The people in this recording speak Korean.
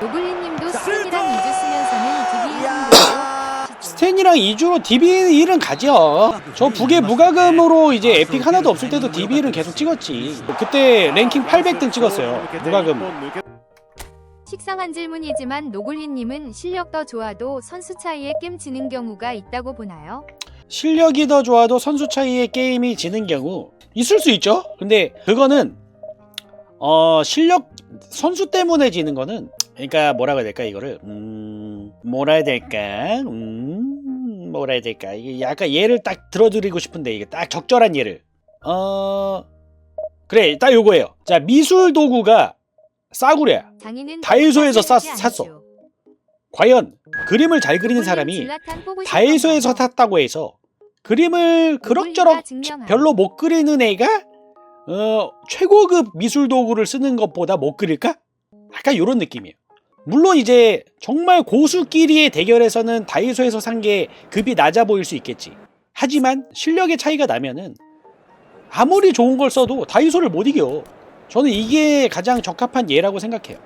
노블리님도 자, 스탠이랑 이주 쓰면서는 DB. 흥도 스탠이랑 2주로 DB1은 가죠. 저 북의 무과금으로 이제 에픽 하나도 없을 때도 DB1은 계속 찍었지. 그때 랭킹 800등 찍었어요. 무과금. 식상한 질문이지만 노블리님은 실력 더 좋아도 선수 차이에 게임 지는 경우가 있다고 보나요? 실력이 더 좋아도 선수 차이의 게임이 지는 경우 있을 수 있죠. 근데 그거는 어 실력 선수 때문에 지는 거는 그러니까 뭐라고 해야 될까 이거를 음 뭐라 해야 될까 음 뭐라 해야 될까 이게 약간 예를 딱 들어드리고 싶은데 이게 딱 적절한 예를 어 그래 딱 요거예요. 자 미술 도구가 싸구려야. 다이소에서 쌌- 똑같이 샀어. 과연 그림을 잘 그리는 사람이 다이소에서? 샀다고 해서 그림을 그럭저럭. 별로 못 그리는 애가 어, 최고급 미술 도구를 쓰는 것보다 못 그릴까? 약간 이런 느낌이에요. 물론 이제 정말 고수끼리의 대결에서는 다이소에서 산 게 급이 낮아 보일 수 있겠지. 하지만 실력의 차이가 나면은 아무리 좋은 걸 써도 다이소를 못 이겨. 저는 이게 가장 적합한 예라고 생각해요.